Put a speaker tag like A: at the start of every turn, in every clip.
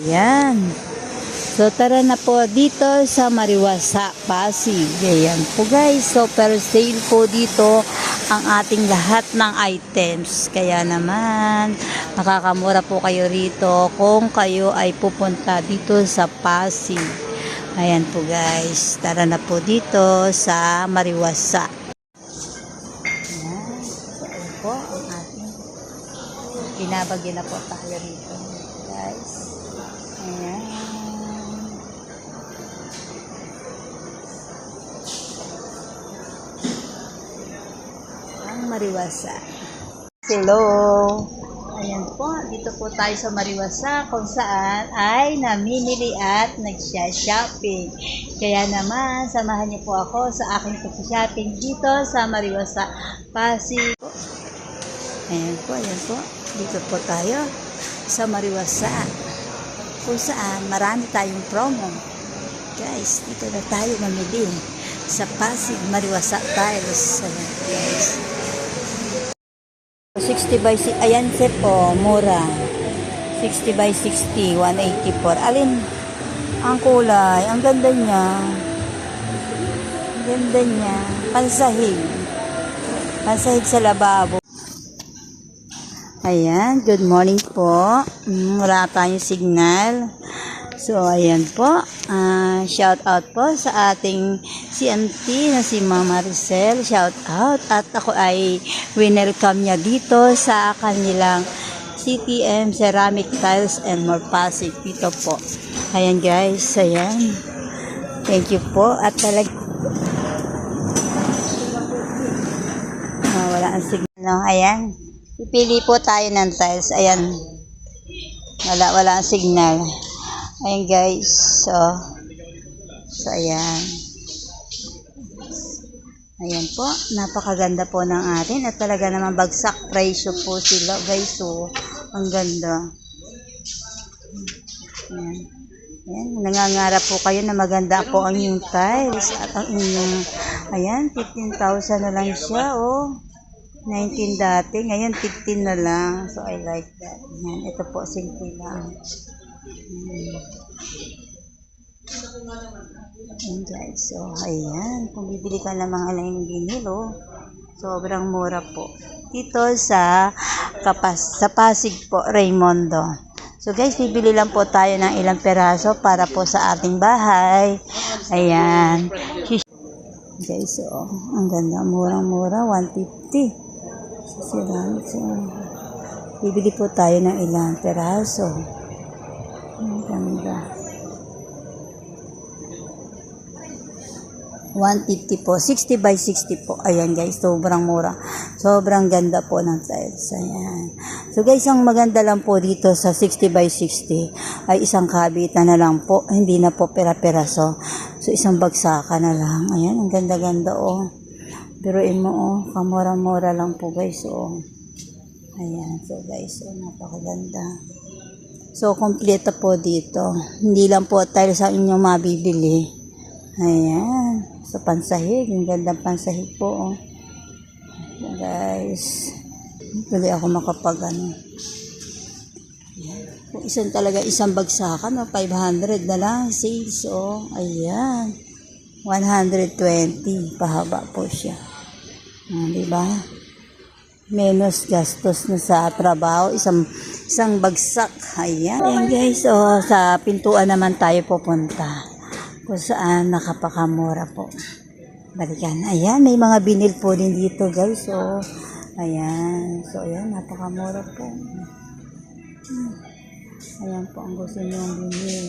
A: Yan. So tara na po dito sa Mariwasa, Pasig. Ayan po guys, super sale po dito ang ating lahat ng items. Kaya naman, makakamura po kayo rito kung kayo ay pupunta dito sa Pasig. Ayan po guys, tara na po dito sa Mariwasa. Ayan, so po ang ating binabagyan na po tayo rito guys. Ayan. Ang Mariwasa. Hello! Ayan po, dito po tayo sa Mariwasa kung saan ay namimili at nagsya-shopping. Kaya naman, samahan niyo po ako sa aking pag-shopping dito sa Mariwasa, Pasig. Ayan po, ayan po. Dito po tayo sa Mariwasa. Kung saan marami tayong promo. Guys, dito na tayo mamili sa Pasig Mariwasa Tiles. Ayan, guys. 60 by 6, ayan sir po, mura. 60 by 60, 184. Alin? Ang kulay, ang ganda niya. Ang ganda niya. Pansahig. Pansahig sa lababo. Ayan, good morning po. Mm, Wala tayong signal. So, ayan po. Ah, shout out po sa ating CMT na si Mama Maricel. Shout out. At ako ay winelcome niya dito sa kanilang CTM Ceramic Tiles and More Pasig. Dito po. Ayan guys, ayan. Thank you po. At talag... Ah, wala ang signal. No? Ayan. Pipili po tayo ng tiles. Ayan. Wala, wala ang signal. Ayan guys. So, so ayan. Ayan po. Napakaganda po ng atin. At talaga naman bagsak presyo po sila guys. So, ang ganda. Ayan. Ayan. Nangangarap po kayo na maganda po ang inyong tiles. At ang inyong, ayan, 15,000 na lang siya. Oh. 19 dati, ngayon 15 na lang. So, I like that. Ayan, ito po, simple lang. Ayan. Guys, so ayan, kung bibili ka ng mga alayang binilo, sobrang mura po. Dito sa Kapas, sa Pasig po, Raymondo. So guys, bibili lang po tayo ng ilang peraso para po sa ating bahay. Ayan. Guys, so, ang ganda, murang-mura, 150. Sila, so, bibili po tayo ng ilang peraso. Ganda. 150 po. 60 by 60 po. Ayan guys, sobrang mura. Sobrang ganda po ng tiles. Ayan. So guys, ang maganda lang po dito sa 60 by 60 ay isang kabitan na lang po. Hindi na po pera-peraso. So isang bagsakan na lang. Ayan, ang ganda-ganda oh. Pero mo oh, kamura-mura lang po guys oh. Ayan, so guys, oh, napakaganda. So, kompleto po dito. Hindi lang po tiles ang inyong mabibili. Ayan. Sa pansahig. Ang gandang pansahig po. Oh. Guys. Tuloy ako makapag ano. Ayan. Isang talaga isang bagsakan, oh, 500 na lang. Sales, oh. Ayan. 120. Pahaba po siya. Ah, di ba? Menos gastos na sa trabaho. Isang, isang bagsak. Ayan. Ayan guys, oh, sa pintuan naman tayo pupunta kung saan nakapakamura po. Balikan. Ayan, may mga binil po din dito guys. So, ayan. So, ayan, napakamura po. Ayan po ang gusto niyong binil.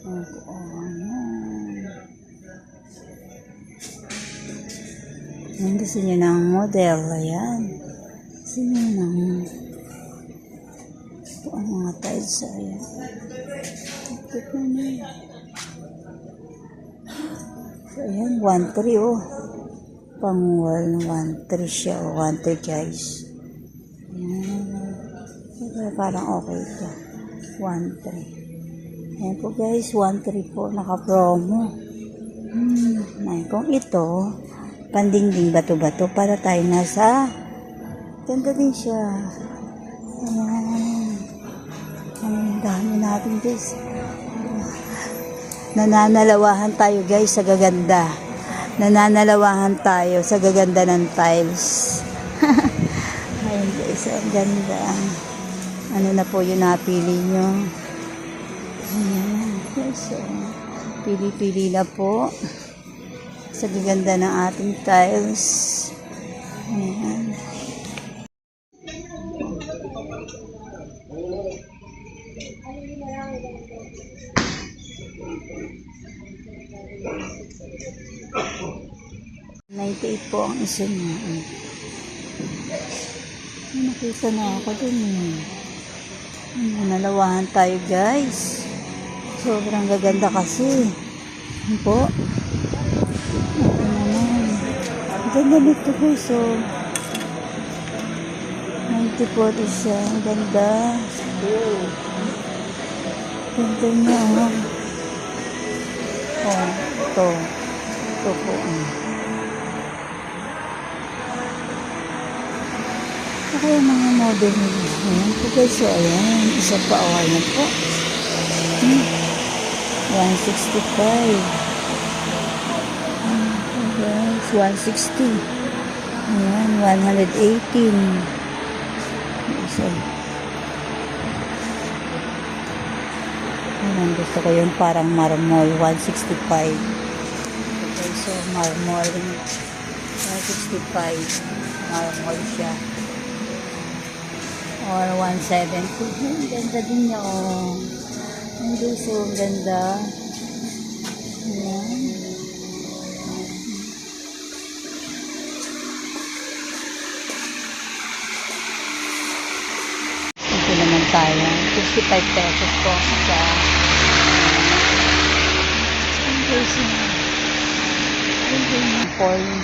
A: Ayan po, ayan. Ayan, gusto niyo ng model. Ayan. Gusto niyo ng ito ang mga tiles. Ayan. Ito na. So, ayan, 1-3 oh. Pang wall na 1-3 siya. Oh, 1-3 guys. Ayan. Pero parang okay ito. 1-3. Ayan po guys, 1-3 po. Naka-promo. Hmm. Ayan, kung ito, pandingding bato-bato para tayo nasa ganda din siya. Ayan. Tingnan natin guys. Nananalawahan tayo guys sa gaganda. Nananalawahan tayo sa gaganda ng tiles. Ayun guys, ang ganda. Ano na po yung napili nyo? Ayan, guys. So, pili-pili na po sa gaganda ng ating tiles. Ayan. Ninety-eight po ang isa niya. Nakita na ako dun eh. Nalawahan tayo guys. Sobrang gaganda kasi. Ano po? Ganda nito guys. 90 po ito siya. Ang ganda. Ganda niya oh. Ito. Ito po. Ito kaya mga model nila. Ayan po guys. So, ayan. Isa pa. Oh, ayan po. Hmm. 165. Ayan po guys. 160. Ayan. 118. Isa. Ayan. Gusto ko yung parang marmol. 165. Okay. So, marmol. 165. Marmol siya or 170. Ang ganda din niya, oh. Ang gusto, ang ganda. Ayan. Tayo. 65 pesos po sa po yung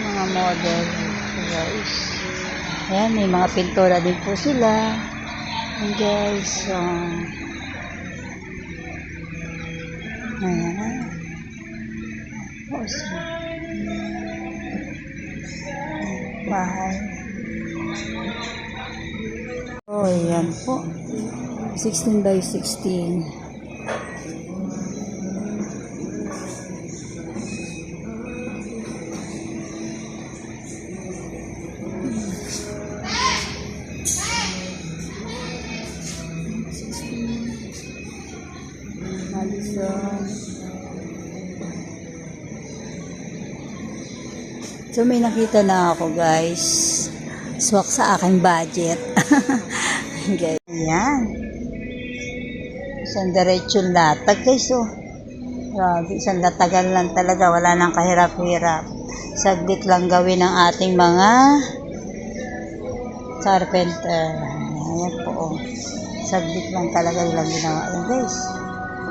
A: mga model. Guys. Ayan, may mga pintura din po sila. Ayan guys. So, ayan. So, bahay. Oh, ayan po. 16 by 16. Alison. So may nakita na ako guys. Swak sa aking budget. guys. Ayan. Isang diretsyon latag guys oh. Grabe, isang latagan lang talaga. Wala nang kahirap-hirap. Saglit lang gawin ang ating mga carpenter. Ayan po oh. Saglit lang talaga lang ginawa. Ayan guys.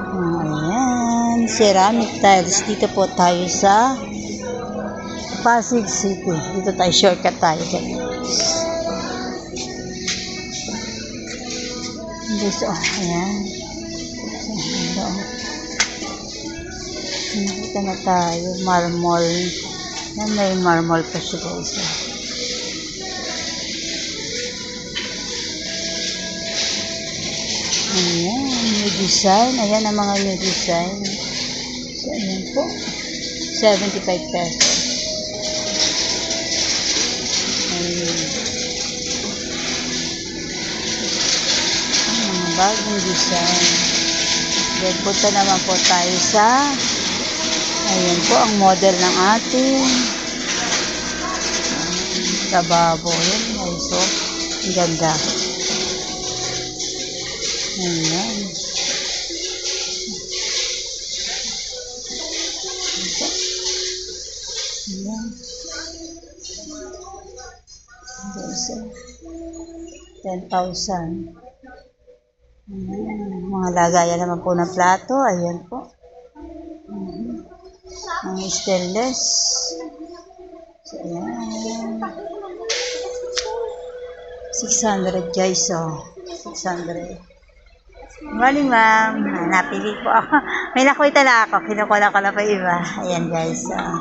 A: Ayan, ceramic tiles. Dito po tayo sa Pasig City. Dito tayo, shortcut tayo. guys. Guys, oh, ayan. Oh. Nakita na tayo, marmol. Yan, may marmol pa siya guys. oh. Ayan, new design. Ayan ang mga new design. So, ayan po. 75 pesos. Bagong design. Then, punta naman po tayo sa ayan po ang model ng ating lababo. Yan, guys. So, ang ganda. Ayan. Ayan. Eh. 10,000. Ayan. Mga lagayan naman po ng plato. Ayan po. Mhm. Mga stainless. So, ayan. 600 guys, oh. 600. Morning, ma'am. Napili po ako. May nakita na ako. Kinukuha ko na pa iba. Ayan, guys. ah.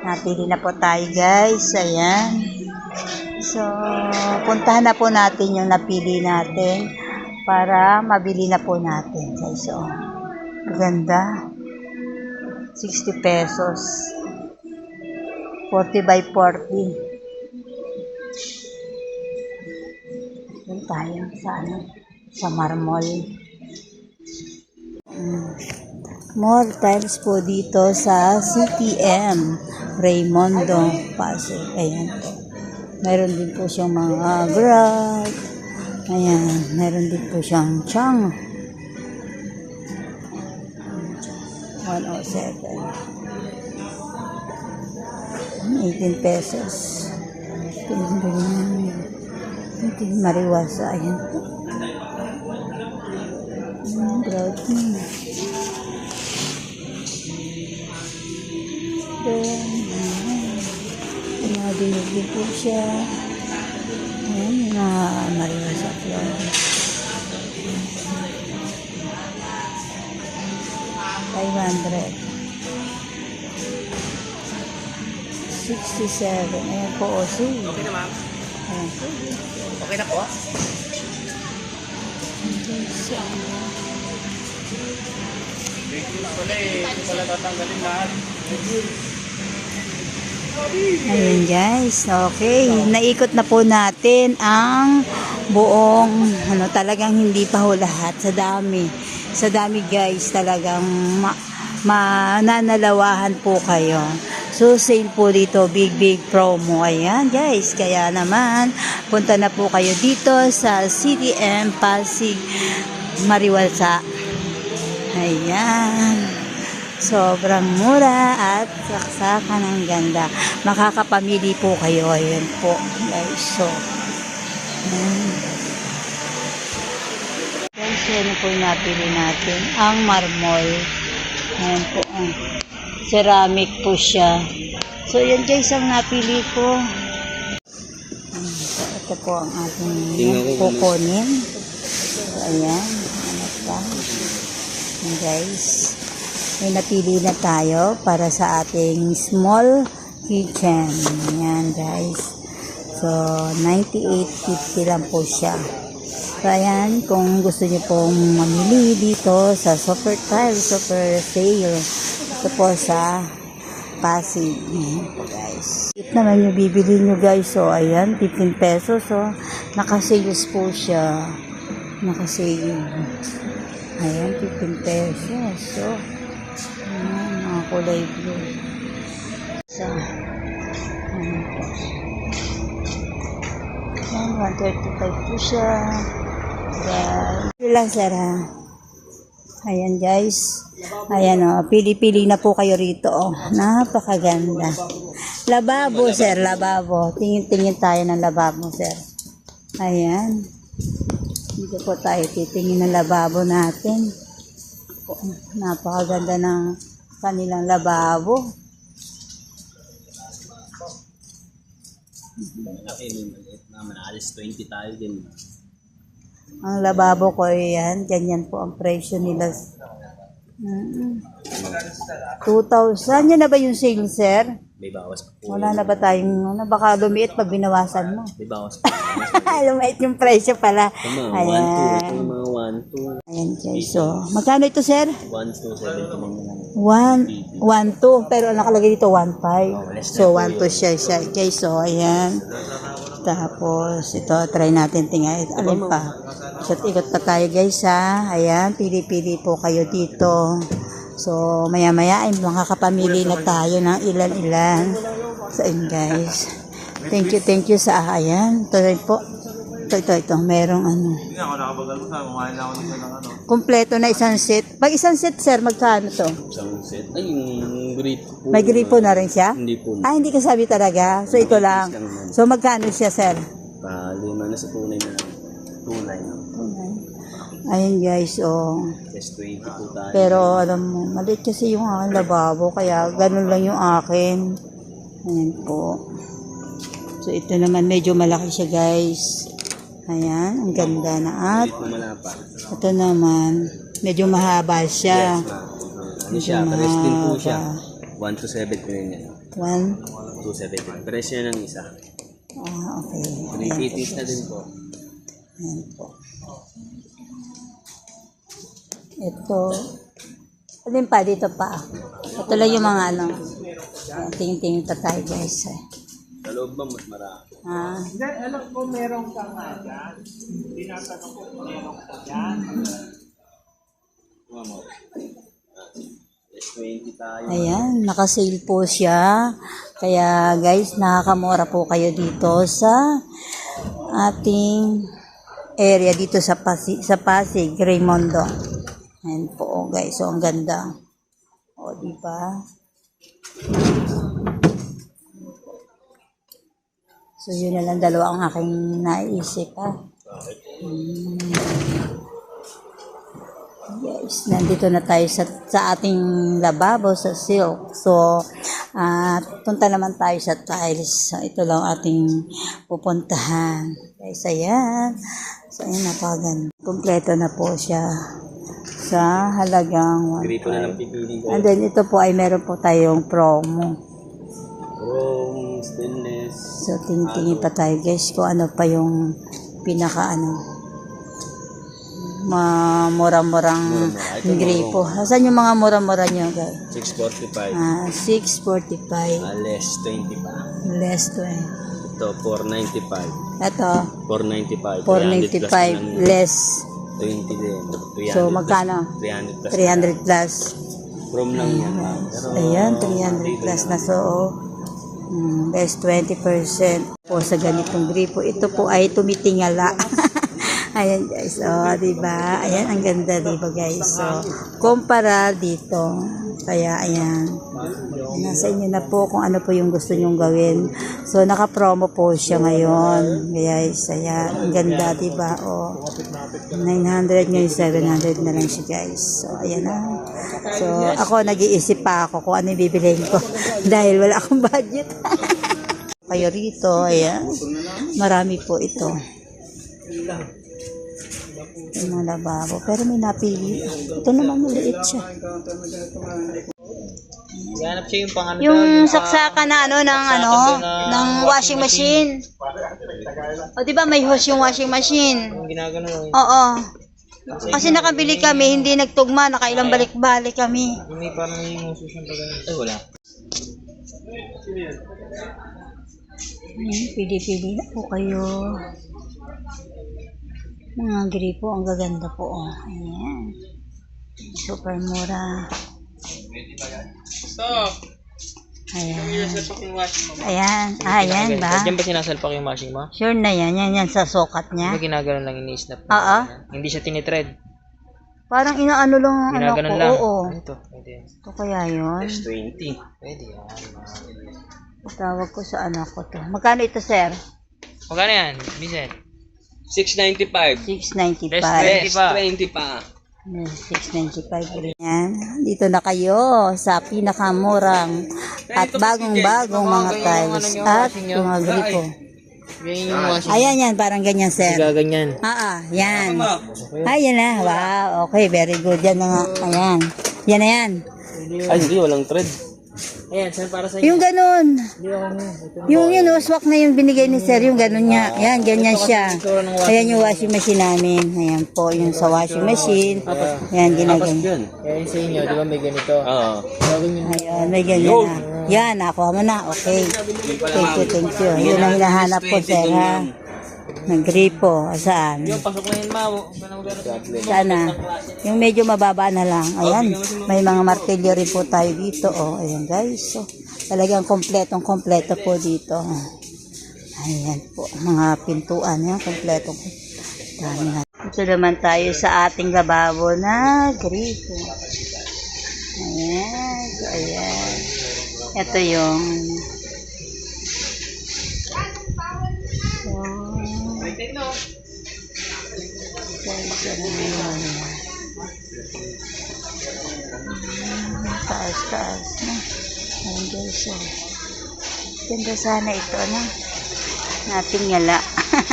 A: napili na po tayo, guys. Ayan. So, puntahan na po natin yung napili natin para mabili na po natin. Guys, so, ganda. 60 pesos. 40 by 40. Doon tayo sa ano, sa marmol. Mm. More tiles po dito sa CTM Raymondo Pasig. Ayan. Meron din po siyang mga grad. Ayan. Meron din po siyang chang. 107. 18 pesos. Ito mariwasa. Ayan po. Mm, grabe. Then, ayan. Nadinig din po siya. Ayan, na mariwasa floor. Five hundred. Sixty-seven. Ayan po, o, see.
B: Okay na ma'am.
A: Ayan po.
B: Okay na po. Wala eh. Ito pala tatanggalin lahat.
A: Ayun guys, okay. Naikot na po natin ang buong, ano talagang hindi pa ho lahat. Sa dami. Sa dami guys, talagang ma mananalawahan po kayo. So, sale po dito, big, big promo. Ayan, guys. Kaya naman, punta na po kayo dito sa CTM Pasig Mariwalsa. Ayan. Sobrang mura at saksakan ng ganda. Makakapamili po kayo. Ayan po, guys. So, ayan. Guys, yan po yung napili natin. Ang marmol. Ayan po. Ang ceramic po siya. So, yan guys ang napili ko. Ito po ang ating
B: kung-
A: kukunin. So, ayan. Ano pa? Ayan, guys. May napili na tayo para sa ating small kitchen. Ayan, guys. So, 98.50 lang po siya. So, ayan, kung gusto niyo pong mamili dito sa Super Tile, Super Sale, ito po sa Pasig. Guys. Ito naman yung bibili nyo, guys. So, ayan, 15 pesos. So, nakasales po siya. Nakasale. Ayan, 15 pesos. So, ayan, mga kulay blue. So, Ayan, 135 po siya. Guys. Ito lang, sir? Ayan, guys. Ayan, o. Pili-pili na po kayo rito, oh. Napakaganda. Lababo, sir. Lababo. Tingin-tingin tayo ng lababo, sir. Ayan. Dito po tayo titingin ng lababo natin. Napakaganda ng kanilang lababo.
B: Maliit naman. Alis 20 tayo din.
A: Ang lababo ko yan, ganyan po ang presyo nila. Mm. 2,000. Yan na ba yung sale, sir?
B: May bawas pa po.
A: Wala na ba tayong, ano, baka lumiit pag binawasan mo.
B: May bawas pa.
A: lumiit yung presyo pala.
B: Tama. 1, 2.
A: Ayan.
B: Ito yung mga 1, 2.
A: Ayan, guys. So, magkano ito, sir?
B: 1, 2, 7 naman yan.
A: 1, 1, 2. Pero nakalagay dito 1, 5.
B: Oh, less
A: So, 1, 2 siya, siya. Okay, so, ayan. Tapos, ito, try natin tingnan. Alin pa? So, ikot pa tayo, guys, ha. Ayan, pili-pili po kayo dito. So, maya-maya ay makakapamili na tayo ng ilan-ilan. So, ayun, guys. Thank you, thank you sa, ayan. Rin po. Ito, ito, ito. Merong ano.
C: Hindi ako nakabagal mo sa kumain lang ako ng ng ano.
A: Kompleto na isang set. Pag isang set, sir, magkano to?
B: Isang set. Ay, yung gripo po.
A: May gripo na rin siya?
B: Hindi po.
A: Ah, hindi ka sabi talaga. So, ito lang. So, magkano siya, sir?
B: Pa, lima na sa tunay na lang. Tunay na.
A: Ayun, guys, oh.
B: Just 20 po tayo.
A: Pero, alam mo, maliit kasi yung aking lababo. Kaya, ganun lang yung akin. Ayan po. So, ito naman, medyo malaki siya, guys. Ayan, ang ganda na at ito naman, medyo mahaba siya.
B: Yes, ma'am. Ano siya? Pares din po siya. 1 to 7 po yun yan.
A: One.
B: 2 7 Pares siya ng isa.
A: Ah, okay. Ayan po,
B: 380 na din po.
A: Ayan po. Ito. Alin pa, dito pa. Ito lang yung mga ano. Tingin-tingin pa tayo guys. eh.
B: Sa loob ba mas marami?
A: Ah,
B: Mga mo. Yes, 20 tayo.
A: ayan, nakasale po siya. Kaya guys, nakakamura po kayo dito sa ating area dito sa Pasig, sa Pasig, Raymondo. Ayan po guys, so ang ganda. O, di ba? So, yun na lang dalawa ang aking naisip, ha? Hmm. Yes, nandito na tayo sa, sa ating lababo, sa silk. So, ah punta naman tayo sa tiles. So, ito lang ating pupuntahan. Guys, ayan. So, ayan, napaganda. Kompleto na po siya sa halagang
B: Gripo na
A: 1.5.
B: lang pipili ko.
A: And then, ito po ay meron po tayong promo.
B: Chrome, stainless.
A: So, tingin pa tayo guys kung ano pa yung pinaka ano ma mura-murang gripo. Saan yung mga mura-mura nyo guys?
B: 645.
A: Ah, 645
B: Ah, less 20 pa.
A: less 20.
B: Ito, 495.
A: Ito,
B: 495.
A: 495 less.
B: 20 din. 300
A: So, magkano?
B: 300 plus.
A: 300 plus.
B: Chrome lang yan. Pero,
A: Ayan, 300 plus na. So, mm, less 20% po sa ganitong gripo. Ito po ay tumitingala. Ayan guys, oh, di ba? Ayan, ang ganda, di ba guys? So, kumpara dito. Kaya, ayan. Nasa inyo na po kung ano po yung gusto nyong gawin. So, naka-promo po siya ngayon. Guys, ayan. Ang ganda, di ba? Oh, 900 ngayon, 700 na lang siya guys. So, ayan na. So, ako, nag-iisip pa ako kung ano yung bibiliin ko. Dahil wala akong budget. Kayo rito, ayan. Marami po ito. Yung mga lababo. Pero may napili. Ito naman maliit siya.
D: Hanap siya yung pang ano
A: Yung saksaka na ano ng ano ng washing machine. O di ba may hose yung washing machine?
D: ginagano.
A: Oo. Kasi nakabili kami, hindi nagtugma, nakailang balik-balik kami.
D: May parang yung pag Ay, wala.
A: Ayan, pili-pili na po kayo. Mga gripo, ang gaganda po. Oh. Ayan. Super mura.
D: Stop!
A: Ayan. Ayan. Ah, ayan ba?
D: Diyan ba sinasalpak yung washing mo?
A: Sure na yan. Yan yan sa sukat niya.
D: ba ginagano lang ini-snap?
A: Oo.
D: Hindi siya tinitread.
A: Parang inaano lang ang ano ko.
D: Lang.
A: Oo.
D: Ito? Pwede.
A: Ito kaya yun.
B: less 20.
D: Pwede yan.
A: Tawag ko sa anak ko to. Magkano ito, sir?
D: Magkano yan? Vincent?
B: 695.
A: 695.
D: Less 20 pa.
B: 20 pa.
A: Yes, 695 Yan. Dito na kayo sa pinakamurang at bagong-bagong mga tiles at yung mga gripo. Ayan yan, parang ganyan, sir.
D: Gaganyan.
A: Ah, ah, yan. Ay, yan na. Wow, okay, very good. Yan na nga. Ayan. Yan na yan.
B: Ay, hindi. Walang thread.
D: Ayan, saan para sa inyo?
A: Yung ganun.
D: Hindi ako ano.
A: Yung yun, oh, swak na yung binigay ni sir, yung ganun niya. Ayan, ganyan siya. Ayan yung washing machine namin. Ayan po, yung sa washing machine. Ayan, ginaganyan.
D: yung sa inyo, di ba may ganito?
B: Oo.
A: Ayun, may ganyan na. Yan, nakuha mo na. Okay. Thank you, thank you. Yun ang hinahanap ko, sir, ha? Ng gripo. Saan?
D: Pasok na yun, ma. Ka na.
A: Yung medyo mababa na lang. Ayan. May mga martilyo rin po tayo dito. Oh, ayan guys. So, talagang kompletong kompleto po dito. Ayan po. Mga pintuan. Yan, kompletong dami na. Ito naman tayo sa ating lababo na gripo. Ayan. So, ayan. Ito yung taas taas na ayun guys oh. ganda sana ito ano natingala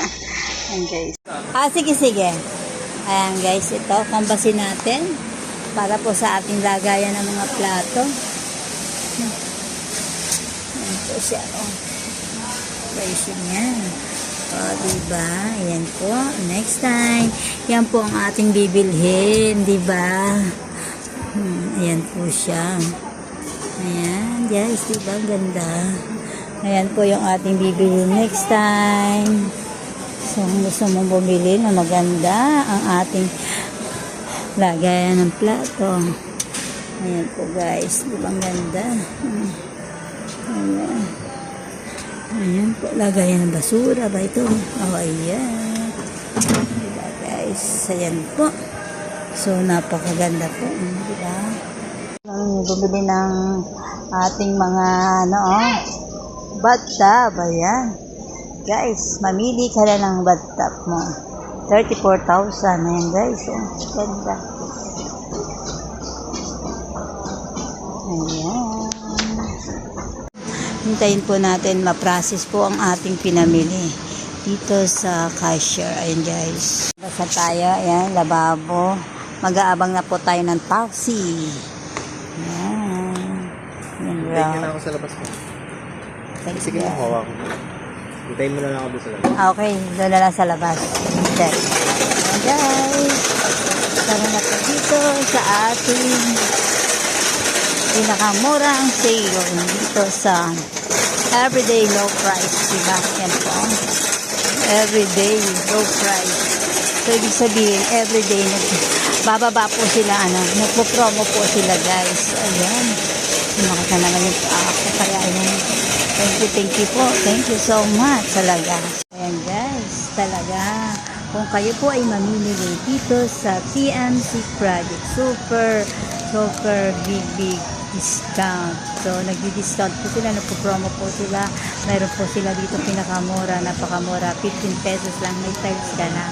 A: ayun guys. Ah sige sige. Ayan guys ito. Kambasin natin para po sa ating lagayan ng mga plato. Ayan po siya oh. Pricing yan O, diba? Ayan po. Next time. Yan po ang ating bibilhin. Diba? Hmm, ayan po siya. Ayan, guys. Diba? Ang ganda. Ayan po yung ating bibilhin next time. So, kung gusto mong bumili na maganda ang ating lagayan ng plato. Ayan po guys. Diba ang ganda? Hmm. Ayan. Ayan po. Lagayan ng basura ba ito? Oh, ayan. Diba guys? Ayan po. So, napakaganda po. Diba? Ang bumili ng ating mga ano, oh, bathtub. Ayan. Guys, mamili ka na ng bathtub mo. 34,000. Ayan guys. Oh, ganda. Ayan. Hintayin po natin ma-process po ang ating pinamili dito sa cashier. Ayan guys. Basta tayo. Ayan, lababo. Mag-aabang na po tayo ng taxi. Ayan. Ayan,
B: Hintayin
A: route.
B: ako sa labas.
A: Thank
B: Sige mo, hawak ko. Hintayin mo na lang ako doon sa labas.
A: Okay, doon na lang sa labas. Check. Ayan guys. Tara na po dito sa ating pinakamurang sale dito sa everyday low price. Diba? Yan po. Everyday low price. So, ibig sabihin, everyday, bababa po sila, ano, nagpo-promo po sila, guys. Ayan. Makita naman yung ako. Kaya, ayan. Thank you, thank you po. Thank you so much talaga. Ayan guys, talaga. Kung kayo po ay mamimili dito sa PMC Project, super, super big, big discount. So, nagdi-discount po sila, nagpo-promo po sila. Mayroon po sila dito pinakamura, napakamura, 15 pesos lang, may tiles ka na.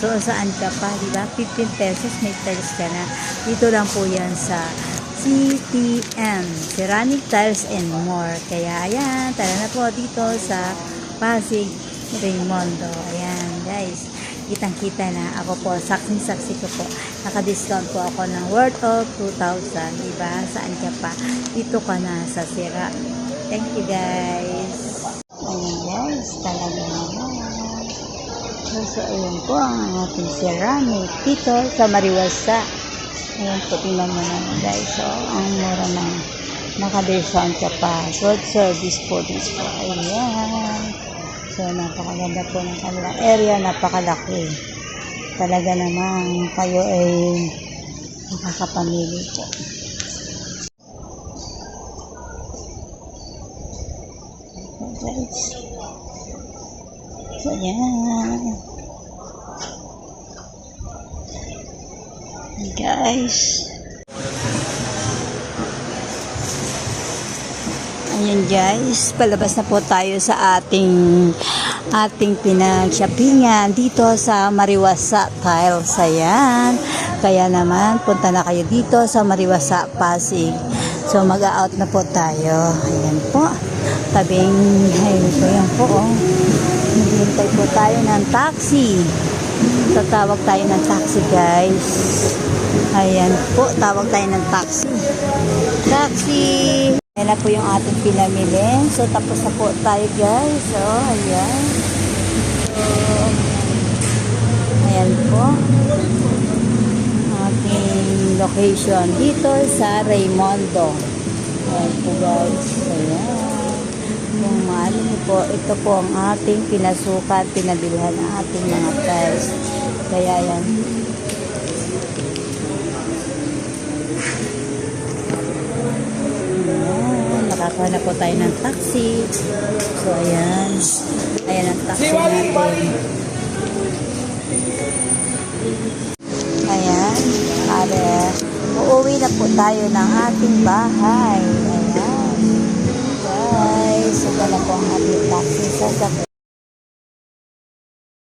A: So, saan ka pa, di ba? 15 pesos, may tiles ka na. Dito lang po yan sa CTM, Ceramic Tiles and More. Kaya ayan, tara na po dito sa Pasig Raymondo. Ayan guys, kitang kita na ako po, saksing-saksi ko po. Naka-discount po ako ng worth of 2,000. Diba? Saan ka pa? Dito ka na sa Sira. Thank you guys. Ayan guys, talaga naman. So, ayan po ang ating ceramic dito sa Mariwasa. Ayan po, tingnan mo naman guys. So, ang mura ng naka-discount ka pa. Good service po dito. Ayan. So, napakaganda po ng kanilang area. Napakalaki. Talaga namang kayo ay makakapamili po. So, ayan. Guys. Ayan guys, palabas na po tayo sa ating ating pinag-shoppingan dito sa Mariwasa Tiles. Ayan. Kaya naman, punta na kayo dito sa Mariwasa Pasig. So, mag-out na po tayo. Ayan po. Tabing highway po yan po. Oh. Naghihintay po tayo ng taxi. Tatawag tayo ng taxi guys. Ayan po, tawag tayo ng taxi. Taxi! Na po yung ating pinamili. So, tapos na po tayo guys. So, ayan. So, ayan po. Ating location dito sa Raymondo. Ayan po guys. Ayan. Kung niyo po, ito po ang ating pinasukat, pinabilhan ng ating mga tiles. Kaya yan. Ayan, nakakahanap po tayo ng taxi. So, ayan. Ayan ang taxi natin. Ayan. Are, uuwi na po tayo ng ating bahay. Ayan. Guys, ito na po ang ating taxi. Sasakyan.